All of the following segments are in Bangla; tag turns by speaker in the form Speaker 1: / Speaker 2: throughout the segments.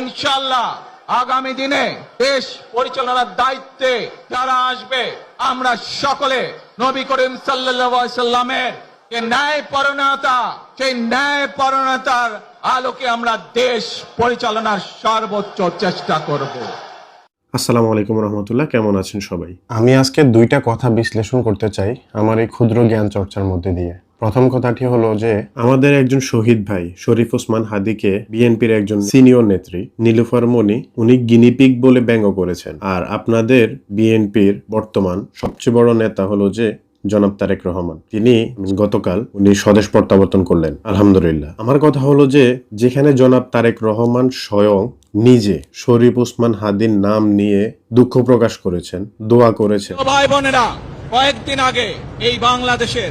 Speaker 1: ইনশাল্লাহ আগামী দিনে দেশ পরিচালনার দায়িত্বে যারা আসবে আমরা সকলে নবী করিম সাল্লামের যে ন্যায় পরণতা সেই ন্যায় পরণতার আলোকে আমরা দেশ পরিচালনার সর্বোচ্চ চেষ্টা করব।
Speaker 2: আসসালামু আলাইকুম রহমতুল্লাহ কেমন আছেন সবাই?
Speaker 3: আমি আজকে দুইটা কথা বিশ্লেষণ করতে চাই আমার এই ক্ষুদ্র জ্ঞান চর্চার মধ্যে দিয়ে। প্রথম কথাটি হলো যে,
Speaker 2: আমাদের একজন শহীদ ভাই, শরীফ ওসমান হাদিকে বিএনপির একজন সিনিয়র নেত্রী, নীলুফার মনি, উনি গিনিপিগ বলে ব্যঙ্গ করেছেন। আর আপনাদের বিএনপির বর্তমান সবচেয়ে বড় নেতা হলো যে, জনাব তারেক রহমান। তিনি গতকাল উনি স্বদেশ প্রত্যাবর্তন করলেন, আলহামদুলিল্লাহ। আমার কথা হলো যে, যেখানে জনাব তারেক রহমান স্বয়ং নিজে শরীফ ওসমান হাদির নাম নিয়ে দুঃখ প্রকাশ করেছেন, দোয়া করেছেন।
Speaker 1: ভাই বোনেরা, কয়েকদিন আগে এই বাংলাদেশের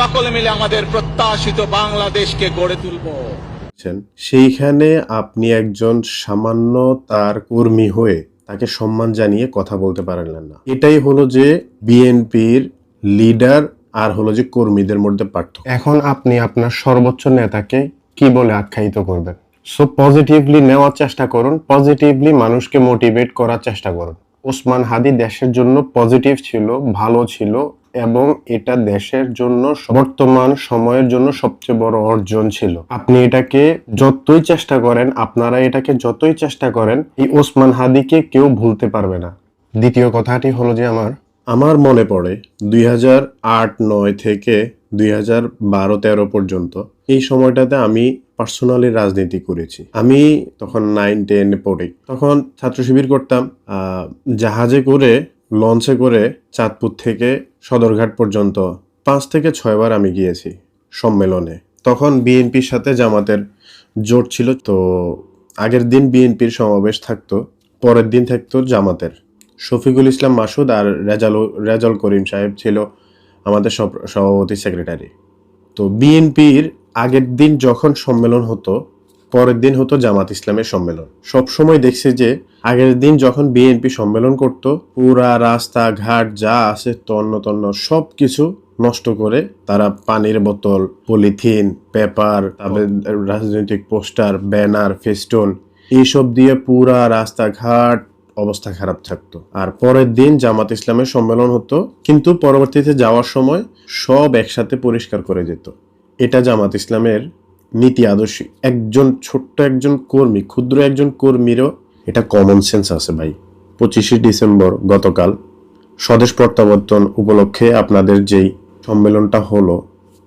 Speaker 1: সকলে মিলে আমাদের প্রত্যাশিত বাংলাদেশকে গড়ে তুলব।
Speaker 2: সেইখানে আপনি একজন সামান্য তার কর্মী হয়ে তাকে সম্মান জানিয়ে কথা বলতে পারলেন না। এটাই হলো যে বিএনপির লিডার আর হলো যে কর্মীদের মধ্যে পার্থক্য।
Speaker 3: এখন আপনি আপনার সর্বোচ্চ নেতাকে কি বলে আখ্যায়িত করবেন? সো পজিটিভলি নেওয়ার চেষ্টা করুন পজিটিভলি মানুষকে মোটিভেট করার চেষ্টা করুন। ওসমান হাদি দেশের জন্য পজিটিভ ছিল ভালো ছিল এবং এটা দেশের জন্য বর্তমান সময়ের জন্য সবচেয়ে বড় অর্জন ছিল। আপনি এটাকে যতই চেষ্টা করেন, আপনারা এটাকে যতই চেষ্টা করেন, এই ওসমান হাদিকে কেউ ভুলতে পারবে না। দ্বিতীয় কথাটি হলো যে আমার
Speaker 2: আমার মনে পড়ে দুই হাজার আট নয় থেকে দুই হাজার বারো তেরো পর্যন্ত এই সময়টাতে আমি পার্সোনালি রাজনীতি করেছি। আমি তখন নাইন টেন পড়ি। তখন ছাত্র শিবির করতাম জাহাজে করে লঞ্চে করে চাঁদপুর থেকে সদরঘাট পর্যন্ত পাঁচ থেকে ছয়বার আমি গিয়েছি সম্মেলনে। তখন বিএনপির সাথে জামাতের জোট ছিল, তো আগের দিন বিএনপির সমাবেশ থাকতো, পরের দিন থাকতো জামাতের। শফিকুল ইসলাম মাসুদ আর রেজাল রেজাল করিম সাহেব ছিল আমাদের সভাপতি সেক্রেটারি। তো বিএনপির আগের দিন যখন সম্মেলন হতো পরের দিন হতো জামাত ইসলামের সম্মেলন। সব সময় দেখছি যে, আগের দিন যখন বিএনপি সম্মেলন করত, পুরা রাস্তা ঘাট যা আছে তন্ন তন্ন সব কিছু নষ্ট করে তারা পানির বোতল, পলিথিন, পেপার তারপরে রাজনৈতিক পোস্টার, ব্যানার, ফেস্টুন, এইসব দিয়ে পুরা রাস্তাঘাট অবস্থা খারাপ থাকতো। আর পরের দিন জামাত ইসলামের সম্মেলন হতো, কিন্তু পরবর্তীতে যাওয়ার সময় সব একসাথে পরিষ্কার করে যেত এটা জামাত ইসলামের নীতি আদর্শ। একজন ছোট্ট একজন কর্মী, ক্ষুদ্র একজন কর্মীরও এটা কমন সেন্স আছে ভাই। পঁচিশে ডিসেম্বর গতকাল স্বদেশ প্রত্যাবর্তন উপলক্ষে আপনাদের যেই সম্মেলনটা হলো,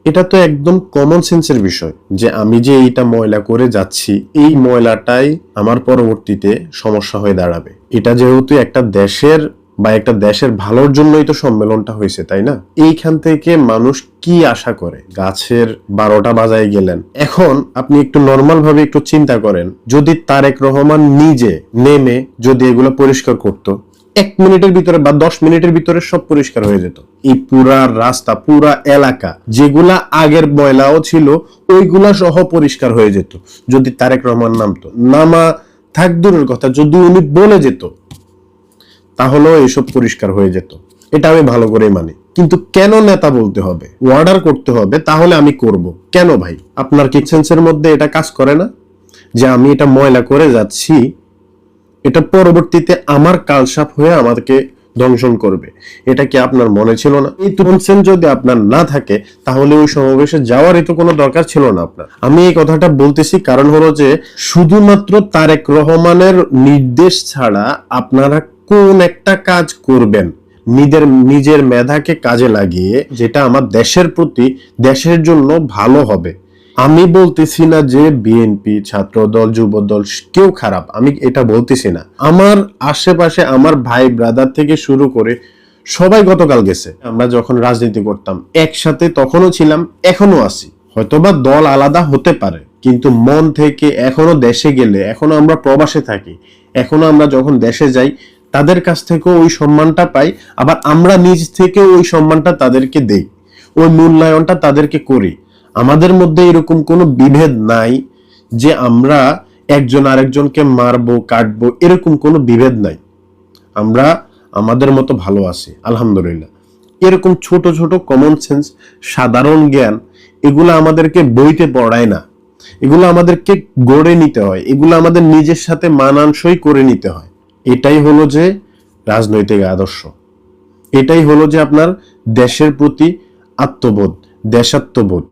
Speaker 2: এটা তো একদম কমন সেন্সের বিষয় যে আমি যে এইটা ময়লা করে যাচ্ছি, এই ময়লাটাই আমার পরবর্তীতে সমস্যা হয়ে দাঁড়াবে। এটা যেহেতু একটা দেশের বা একটা দেশের ভালোর জন্যই তো সম্মেলনটা হয়েছে, তাই না? এইখান থেকে মানুষ কি আশা করে? গাছের বারোটা বাজায় গেলেন। এখন আপনি একটু নর্মাল ভাবে একটু চিন্তা করেন, যদি তারেক রহমান নিজে নেমে যদি এগুলো পরিষ্কার করতো, এক মিনিটের ভিতরে বা দশ মিনিটের ভিতরে সব পরিষ্কার হয়ে যেত। এই পুরা রাস্তা, পুরা এলাকা, যেগুলা আগের ময়লাও ছিল, ওইগুলা সহ পরিষ্কার হয়ে যেত। যদি তারেক রহমান নামতো। নামা থাক দূরের কথা যদি উনি বলে যেত তাহলেও এসব পরিষ্কার হয়ে যেত। এটা আমি ভালো করেই মানি। কিন্তু কেন নেতা বলতে হবে? অর্ডার করতে হবে, তাহলে আমি করব। কেন ভাই? আপনার কিচেন্সের মধ্যে এটা কাজ করে না? যে আমি এটা ময়লা করে যাচ্ছি, এটা পরবর্তীতে আমার কালসাপ হয়ে আমাদেরকে দংশন করবে। এটা কি আপনার মনে ছিল না? এই তুলসেন যদি আপনার না থাকে, তাহলে ওই সমাবেশে যাওয়ারই তো কোনো দরকার ছিল না আপনার। আমি এই কথাটা বলতেছি কারণ হলো যে, শুধুমাত্র তারেক রহমানের নির্দেশ ছাড়া আপনারা কোন একটা কাজ করবেন। নিজের নিজের মেধাকে কাজে লাগিয়ে যেটা আমার দেশের প্রতি, দেশের জন্য ভালো হবে। আমি বলতেছি না যে বিএনপি ছাত্র দল যুব দল কেউ খারাপ। আমি এটা বলতেছি না। আমার আশেপাশে আমার ভাই ব্রাদার থেকে শুরু করে সবাই গতকাল গেছে। আমরা যখন রাজনীতি করতাম, একসাথে তখনও ছিলাম এখনও আছি। হয়তোবা দল আলাদা হতে পারে, কিন্তু মন থেকে এখনও দেশে গেলে এখনও আমরা প্রবাসে থাকি এখনও আমরা যখন দেশে যাই তাদের কাছ থেকেও ওই সম্মানটা পাই, আবার আমরা নিজ থেকেও ওই সম্মানটা তাদেরকে দেই, ওই মূল্যায়নটা তাদেরকে করি। আমাদের মধ্যে এরকম কোনো বিভেদ নাই যে আমরা একজন আরেকজনকে মারবো, কাটবো, এরকম কোনো বিভেদ নাই। আমরা আমাদের মতো ভালো আছি, আলহামদুলিল্লাহ। এরকম ছোট ছোট কমন সেন্স সাধারণ জ্ঞান, এগুলো আমাদেরকে বইতে পড়ায় না। এগুলো আমাদেরকে গড়ে নিতে হয়, এগুলো আমাদের নিজের সাথে মানানসই করে নিতে হয়। এটাই হলো যে রাজনৈতিক আদর্শ। এটাই হলো যে আপনার দেশের প্রতি আত্মবোধ দেশাত্মবোধ।